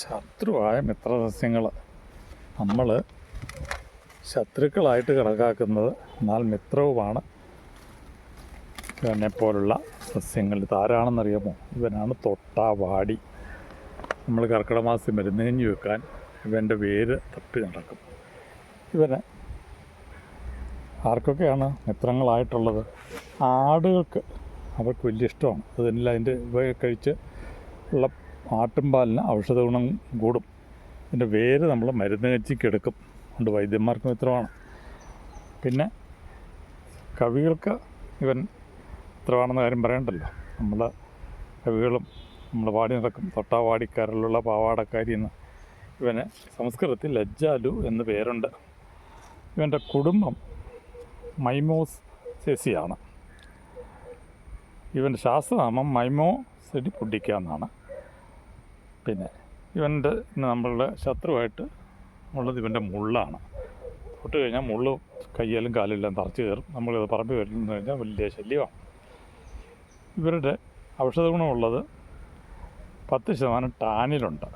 ശത്രുവായ മിത്രസസ്യങ്ങൾ നമ്മൾ ശത്രുക്കളായിട്ട് കണക്കാക്കുന്നത് എന്നാൽ മിത്രവുമാണ്. ഇവനെ പോലുള്ള സസ്യങ്ങൾ ഇതാരാണെന്നറിയാമോ? ഇവനാണ് തൊട്ടാവാടി. നമ്മൾ കർക്കിടമാസം മരുന്നേഞ്ഞു വെക്കാൻ ഇവന്റെ വേര് തപ്പി നടക്കും. ഇവന് ആർക്കൊക്കെയാണ് മിത്രങ്ങളായിട്ടുള്ളത്? ആടുകൾക്ക് അവർക്ക് വലിയ ഇഷ്ടമാണ്. അതിനെല്ലാം അതിന്റെ ഇവ കഴിച്ച് ഉള്ള ആട്ടുംപാലിന് ഔഷധ ഗുണം കൂടും. ഇതിന്റെ വേര് നമ്മൾ മരുന്ന് കച്ചിക്ക് എടുക്കും അതുകൊണ്ട് വൈദ്യന്മാർക്ക് മിത്രമാണ്. പിന്നെ കവികൾക്ക് ഇവൻ മിത്രമാണെന്ന കാര്യം പറയണ്ടല്ലോ. നമ്മൾ കവികളും നമ്മൾ പാടി നടക്കും. തൊട്ടാവാടിക്കാരിലുള്ള പാവാടക്കാരി എന്ന് ഇവന് സംസ്കൃതത്തിൽ ലജ്ജാലു എന്ന് പേരുണ്ട്. ഇവന്റെ കുടുംബം മൈമോസ് സെസിയാണ്. ഇവന്റെ ശാസ്ത്രനാമം മൈമോ സെഡി പുഡിക്ക എന്നാണ് പിന്നെ ഇവന്റെ നമ്മളുടെ ശത്രുവായിട്ട് ഉള്ളത് ഇവന്റെ മുള്ളാണ്. തൊട്ട് കഴിഞ്ഞാൽ മുള്ള് കയ്യിലും കാലിലെല്ലാം തറച്ച് കയറും. നമ്മളിത് പറമ്പ് വരുന്നു കഴിഞ്ഞാൽ വലിയ ശല്യമാണ്. ഇവരുടെ ഔഷധ ഗുണമുള്ളത് പത്ത് ശതമാനം ടാനിലുണ്ട്.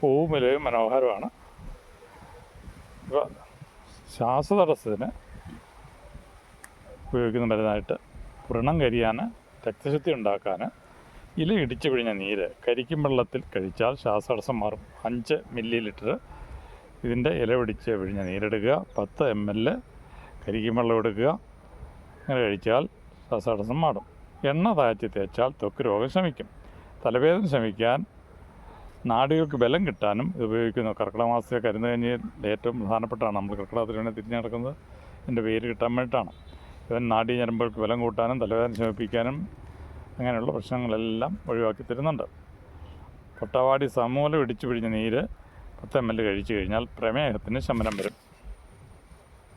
പൂവും വിലയും മനോഹരമാണ്. ഇവ ശ്വാസതടസ്സത്തിന് ഉപയോഗിക്കുന്ന മരുന്നായിട്ട് വ്രണം കരിയാൻ രക്തശുദ്ധി ഉണ്ടാക്കാൻ ഇല ഇടിച്ചു പിഴിഞ്ഞ നീര് കരിക്കും വെള്ളത്തിൽ കഴിച്ചാൽ ശ്വാസതടസ്സം മാറും. അഞ്ച് മില്ലി ലിറ്റർ ഇതിന്റെ ഇല പിടിച്ച് പിഴിഞ്ഞ നീരെടുക്കുക. പത്ത് എം എൽ കരിക്കും വെള്ളം എടുക്കുക. അങ്ങനെ കഴിച്ചാൽ ശ്വാസതടസ്സം മാറും. എണ്ണ താഴ്ത്തി തേച്ചാൽ ത്വക്ക് രോഗം ശമിക്കും. തലവേദന ശമിക്കാൻ നാടികൾക്ക് ബലം കിട്ടാനും ഇത് ഉപയോഗിക്കുന്നു. കർക്കിടക മാസത്തെ കഴിഞ്ഞാൽ ഏറ്റവും പ്രധാനപ്പെട്ടാണ് നമ്മൾ കർക്കിടകത്തിൽ വേണേൽ തിരിഞ്ഞു നടക്കുന്നത്. എന്റെ പേര് കിട്ടാൻ വേണ്ടിയിട്ടാണ്. ഇവൻ നാടി ഞരമ്പുകൾക്ക് ബലം കൂട്ടാനും തലവേദന ശമിപ്പിക്കാനും അങ്ങനെയുള്ള പ്രശ്നങ്ങളെല്ലാം ഒഴിവാക്കി തരുന്നുണ്ട്. തൊട്ടാവാടി സമൂലം ഇടിച്ചു പിഴിഞ്ഞ നീര് പത്ത് എം എൽ കഴിച്ചു കഴിഞ്ഞാൽ പ്രമേഹത്തിന് ശമനം വരും.